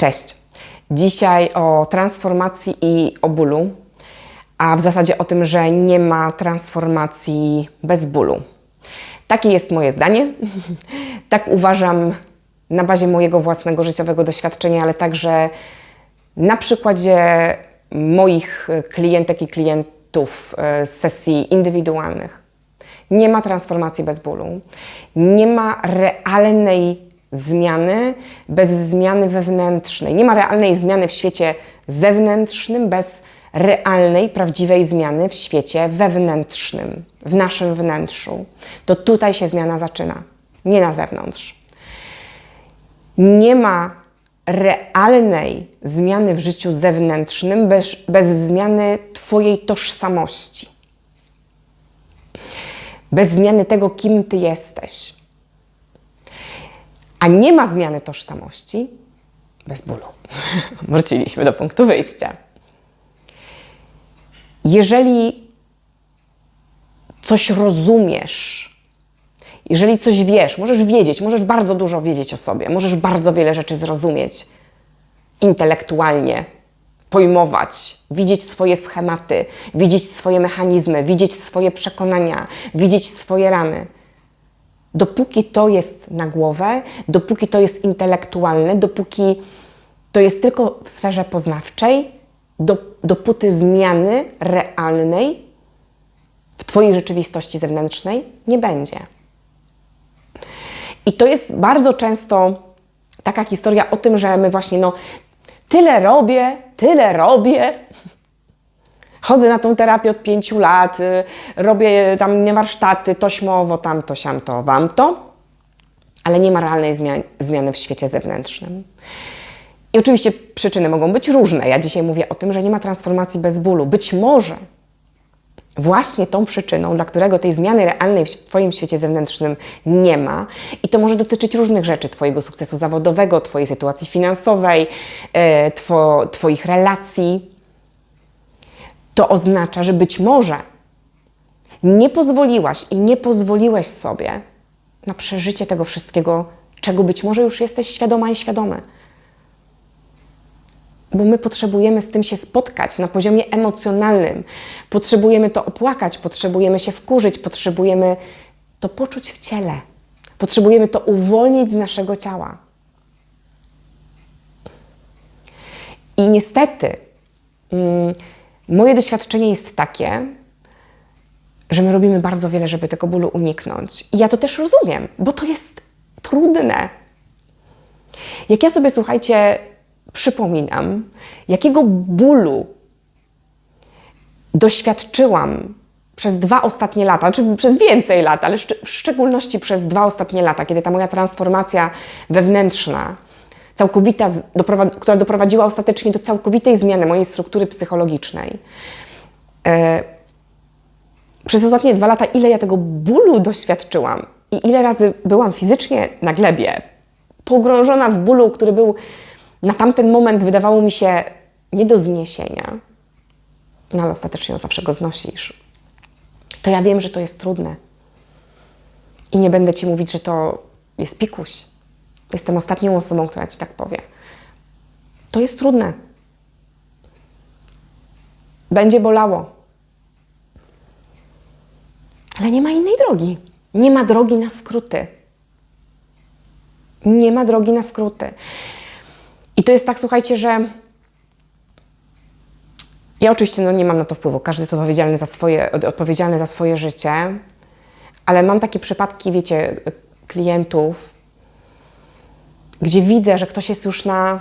Cześć. Dzisiaj o transformacji i o bólu, a w zasadzie o tym, że nie ma transformacji bez bólu. Takie jest moje zdanie. tak uważam na bazie mojego własnego życiowego doświadczenia, ale także na przykładzie moich klientek i klientów e, z sesji indywidualnych. Nie ma transformacji bez bólu. Nie ma realnej zmiany bez zmiany wewnętrznej. Nie ma realnej zmiany w świecie zewnętrznym bez realnej, prawdziwej zmiany w świecie wewnętrznym, w naszym wnętrzu. To tutaj się zmiana zaczyna, nie na zewnątrz. Nie ma realnej zmiany w życiu zewnętrznym bez, bez zmiany Twojej tożsamości. Bez zmiany tego, kim Ty jesteś. A nie ma zmiany tożsamości bez bólu. Wróciliśmy do punktu wyjścia. Jeżeli coś rozumiesz, jeżeli coś wiesz, możesz wiedzieć, możesz bardzo dużo wiedzieć o sobie, możesz bardzo wiele rzeczy zrozumieć intelektualnie, pojmować, widzieć swoje schematy, widzieć swoje mechanizmy, widzieć swoje przekonania, widzieć swoje rany. Dopóki to jest na głowę, dopóki to jest intelektualne, dopóki to jest tylko w sferze poznawczej, do, dopóty zmiany realnej w Twojej rzeczywistości zewnętrznej nie będzie. I to jest bardzo często taka historia o tym, że my właśnie, no, tyle robię, tyle robię. Chodzę na tą terapię od pięciu lat, y, robię tam warsztaty, tośmowo, tamto, siamto, wamto, ale nie ma realnej zmiany w świecie zewnętrznym. I oczywiście przyczyny mogą być różne. Ja dzisiaj mówię o tym, że nie ma transformacji bez bólu. Być może właśnie tą przyczyną, dla którego tej zmiany realnej w Twoim świecie zewnętrznym nie ma, i to może dotyczyć różnych rzeczy: Twojego sukcesu zawodowego, Twojej sytuacji finansowej, e, two, Twoich relacji, to oznacza, że być może nie pozwoliłaś i nie pozwoliłeś sobie na przeżycie tego wszystkiego, czego być może już jesteś świadoma i świadomy bo my potrzebujemy z tym się spotkać na poziomie emocjonalnym. Potrzebujemy to opłakać, potrzebujemy się wkurzyć, potrzebujemy to poczuć w ciele. Potrzebujemy to uwolnić z naszego ciała. I niestety, mm, moje doświadczenie jest takie, że my robimy bardzo wiele, żeby tego bólu uniknąć. I ja to też rozumiem, bo to jest trudne. Jak ja sobie, słuchajcie, przypominam, jakiego bólu doświadczyłam przez dwa ostatnie lata, czy przez więcej lat, ale w szczególności przez dwa ostatnie lata, kiedy ta moja transformacja wewnętrzna, całkowita, która doprowadziła ostatecznie do całkowitej zmiany mojej struktury psychologicznej. E, przez ostatnie dwa lata, ile ja tego bólu doświadczyłam i ile razy byłam fizycznie na glebie, pogrążona w bólu, który był na tamten moment wydawało mi się nie do zniesienia, no ale ostatecznie zawsze go znosisz. To ja wiem, że to jest trudne. I nie będę ci mówić, że to jest pikuś. Jestem ostatnią osobą, która ci tak powie. To jest trudne. Będzie bolało. Ale nie ma innej drogi. Nie ma drogi na skróty. Nie ma drogi na skróty. I to jest tak, słuchajcie, że ja oczywiście no, nie mam na to wpływu, każdy jest odpowiedzialny za swoje, odpowiedzialny za swoje życie, ale mam takie przypadki, wiecie, klientów, gdzie widzę, że ktoś jest już na,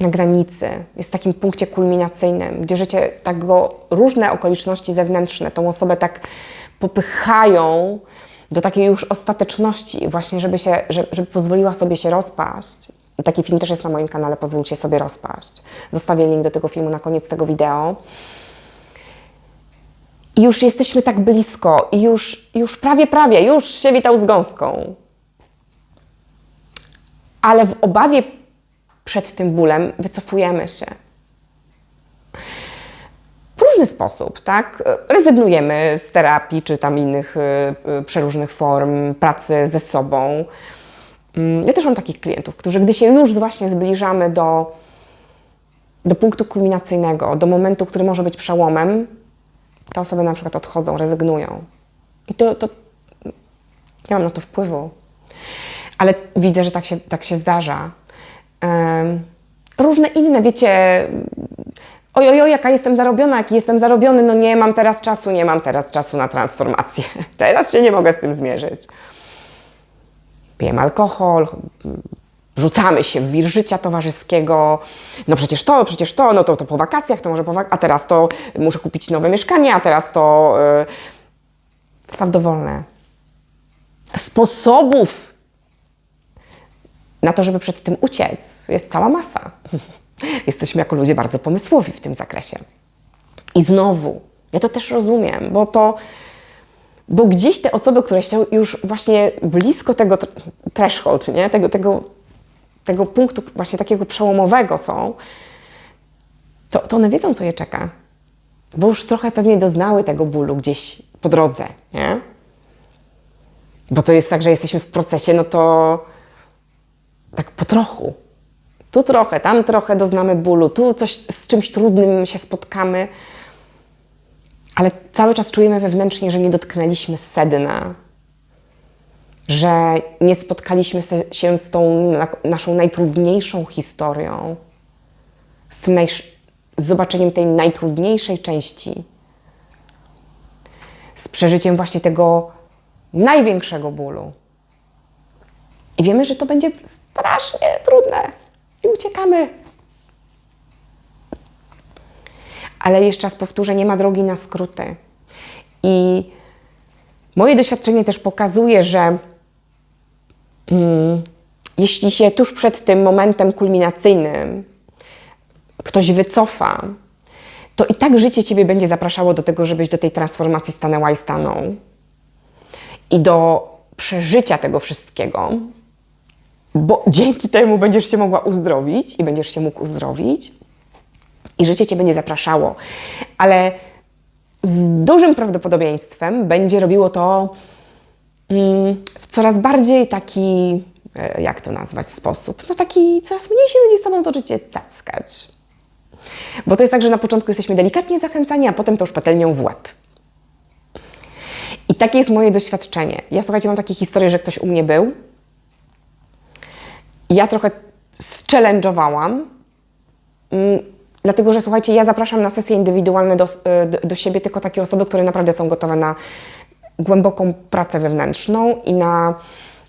na granicy, jest w takim punkcie kulminacyjnym, gdzie życie tak go, różne okoliczności zewnętrzne tą osobę tak popychają do takiej już ostateczności, właśnie, żeby, się, żeby, pozwoliła sobie się rozpaść. Taki film też jest na moim kanale, pozwólcie sobie rozpaść. Zostawię link do tego filmu na koniec tego wideo. I już jesteśmy tak blisko, i już, już prawie, prawie, już się witał z gąską. Ale w obawie przed tym bólem wycofujemy się. W różny sposób, tak? Rezygnujemy z terapii czy tam innych y, y, przeróżnych form pracy ze sobą mm, ja też mam takich klientów, którzy gdy się już właśnie zbliżamy do, do punktu kulminacyjnego, do momentu, który może być przełomem, te osoby na przykład odchodzą, rezygnują. I to, to nie mam na to wpływu. Ale widzę, że tak się, tak się zdarza. Różne inne, wiecie, oj, oj, oj, jaka jestem zarobiona, jaki jestem zarobiony, no nie mam teraz czasu, nie mam teraz czasu na transformację. Teraz się nie mogę z tym zmierzyć. Pijemy alkohol, rzucamy się w wir życia towarzyskiego. No przecież to, przecież to, no to, to po wakacjach, to może po wakacjach, a teraz to muszę kupić nowe mieszkanie, a teraz to... Yy, staw dowolne. Sposobów na to, żeby przed tym uciec, jest cała masa. Jesteśmy jako ludzie bardzo pomysłowi w tym zakresie. I znowu, ja to też rozumiem, bo to, bo gdzieś te osoby, które się już właśnie blisko tego threshold, nie? Tego, tego, tego punktu właśnie takiego przełomowego są, to, to one wiedzą, co je czeka. Bo już trochę pewnie doznały tego bólu gdzieś po drodze, nie? Bo to jest tak, że jesteśmy w procesie, no to tak po trochu. Tu trochę, tam trochę doznamy bólu, tu coś z czymś trudnym się spotkamy, ale cały czas czujemy wewnętrznie, że nie dotknęliśmy sedna, że nie spotkaliśmy się z tą naszą najtrudniejszą historią, z tym z zobaczeniem tej najtrudniejszej części, z przeżyciem właśnie tego największego bólu. I wiemy, że to będzie strasznie trudne i uciekamy. Ale jeszcze raz powtórzę, nie ma drogi na skróty. I moje doświadczenie też pokazuje, że mm, jeśli się tuż przed tym momentem kulminacyjnym ktoś wycofa, to i tak życie Ciebie będzie zapraszało do tego, żebyś do tej transformacji stanęła i stanął. I do przeżycia tego wszystkiego, bo dzięki temu będziesz się mogła uzdrowić i będziesz się mógł uzdrowić i życie Cię będzie zapraszało. Ale z dużym prawdopodobieństwem będzie robiło to mm, w coraz bardziej taki, e, jak to nazwać, sposób, no taki coraz mniej się będzie z Tobą to życie cackać. Bo to jest tak, że na początku jesteśmy delikatnie zachęcani, a potem to już patelnią w łeb. I takie jest moje doświadczenie. Ja słuchajcie, mam takie historie, że ktoś u mnie był, ja trochę zchallenge'owałam, mm, dlatego że słuchajcie, ja zapraszam na sesje indywidualne do, do, do siebie tylko takie osoby, które naprawdę są gotowe na głęboką pracę wewnętrzną i na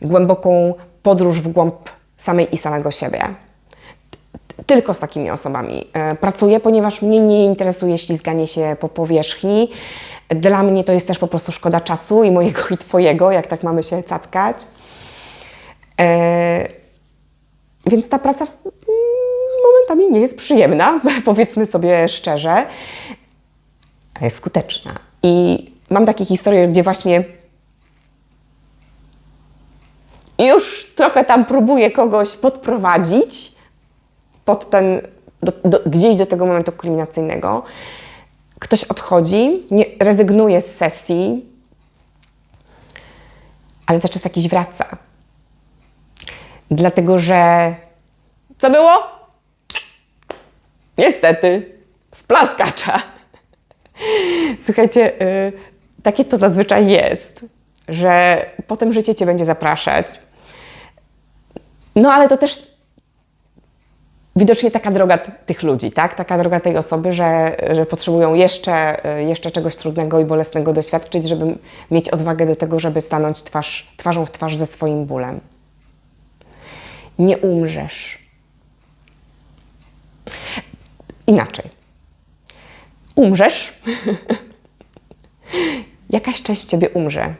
głęboką podróż w głąb samej i samego siebie. Tylko z takimi osobami e, pracuję, ponieważ mnie nie interesuje ślizganie się po powierzchni. Dla mnie to jest też po prostu szkoda czasu i mojego i Twojego, jak tak mamy się cackać. E, więc ta praca momentami nie jest przyjemna, powiedzmy sobie szczerze, ale jest skuteczna. I mam takie historie, gdzie właśnie już trochę tam próbuję kogoś podprowadzić pod ten, do, do, gdzieś do tego momentu kulminacyjnego. Ktoś odchodzi, nie, rezygnuje z sesji, ale za czas jakiś wraca Dlatego, że co było? Niestety, splaskacza. Słuchajcie, yy, takie to zazwyczaj jest, że potem życie cię będzie zapraszać. No ale to też widocznie taka droga tych ludzi, tak? Taka droga tej osoby, że, że potrzebują jeszcze, jeszcze czegoś trudnego i bolesnego doświadczyć, żeby mieć odwagę do tego, żeby stanąć twarz, twarzą w twarz ze swoim bólem nie umrzesz. Inaczej. Umrzesz, jakaś część ciebie umrze,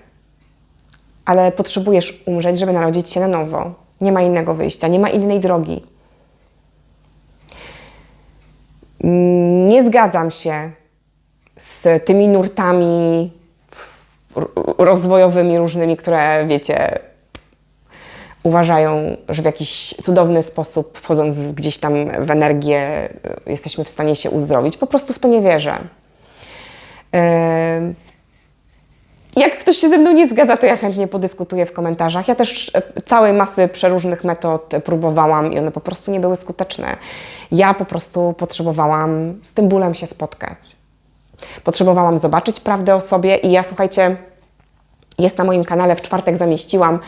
ale potrzebujesz umrzeć, żeby narodzić się na nowo. Nie ma innego wyjścia, nie ma innej drogi. Nie zgadzam się z tymi nurtami rozwojowymi różnymi, które wiecie, uważają, że w jakiś cudowny sposób, wchodząc gdzieś tam w energię, y, jesteśmy w stanie się uzdrowić. Po prostu w to nie wierzę. Jak ktoś się ze mną nie zgadza, to ja chętnie podyskutuję w komentarzach. Ja też e, całej masy przeróżnych metod próbowałam i one po prostu nie były skuteczne. Ja po prostu potrzebowałam z tym bólem się spotkać. Potrzebowałam zobaczyć prawdę o sobie i ja, słuchajcie, jest na moim kanale, w czwartek zamieściłam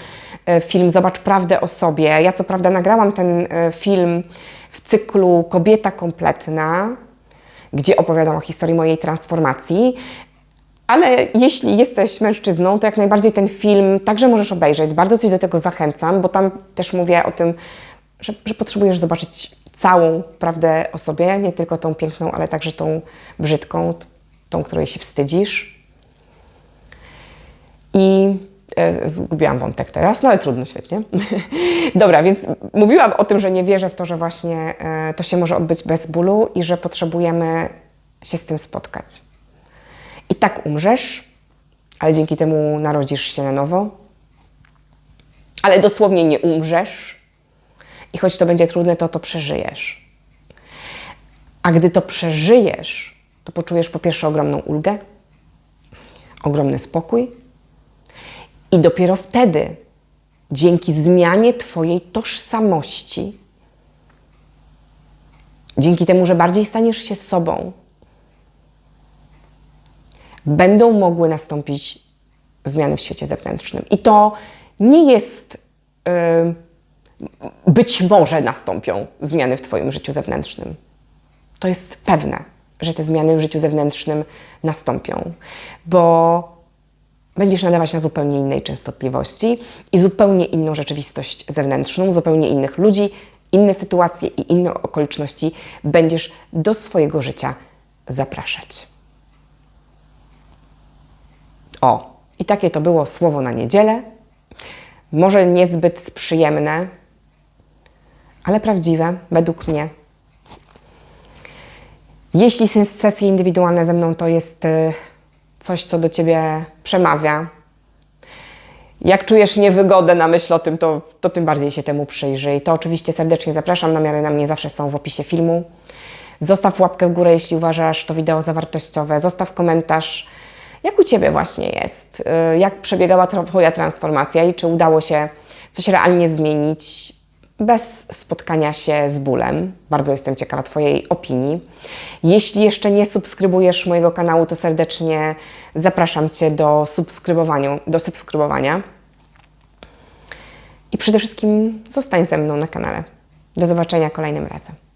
e, film Zobacz prawdę o sobie. Ja co prawda nagrałam ten e, film w cyklu Kobieta kompletna, gdzie opowiadam o historii mojej transformacji, ale jeśli jesteś mężczyzną, to jak najbardziej ten film także możesz obejrzeć. Bardzo Cię do tego zachęcam, bo tam też mówię o tym, że, że potrzebujesz zobaczyć całą prawdę o sobie, nie tylko tą piękną, ale także tą brzydką, tą, której się wstydzisz. I e, zgubiłam wątek teraz, no ale trudno, świetnie. Dobra, więc mówiłam o tym, że nie wierzę w to, że właśnie e, to się może odbyć bez bólu i że potrzebujemy się z tym spotkać. I tak umrzesz, ale dzięki temu narodzisz się na nowo. Ale dosłownie nie umrzesz. I choć to będzie trudne, to to przeżyjesz. A gdy to przeżyjesz, to poczujesz po pierwsze ogromną ulgę, ogromny spokój. I dopiero wtedy, dzięki zmianie Twojej tożsamości, dzięki temu, że bardziej staniesz się sobą, będą mogły nastąpić zmiany w świecie zewnętrznym. I to nie jest y, być może nastąpią zmiany w Twoim życiu zewnętrznym. To jest pewne, że te zmiany w życiu zewnętrznym nastąpią, bo będziesz nadawać na zupełnie innej częstotliwości i zupełnie inną rzeczywistość zewnętrzną, zupełnie innych ludzi, inne sytuacje i inne okoliczności będziesz do swojego życia zapraszać. O, i takie to było słowo na niedzielę. Może niezbyt przyjemne, ale prawdziwe, według mnie. Jeśli ses- sesje indywidualne ze mną to jest y, coś, co do ciebie przemawia, jak czujesz niewygodę na myśl o tym, to, to tym bardziej się temu przyjrzyj. To oczywiście serdecznie zapraszam. Namiary na mnie zawsze są w opisie filmu. Zostaw łapkę w górę, jeśli uważasz to wideo za wartościowe. Zostaw komentarz, jak u Ciebie właśnie jest, y, jak przebiegała Twoja transformacja i czy udało się coś realnie zmienić bez spotkania się z bólem. Bardzo jestem ciekawa Twojej opinii. Jeśli jeszcze nie subskrybujesz mojego kanału, to serdecznie zapraszam Cię do subskrybowania. Do subskrybowania. I przede wszystkim zostań ze mną na kanale. Do zobaczenia kolejnym razem.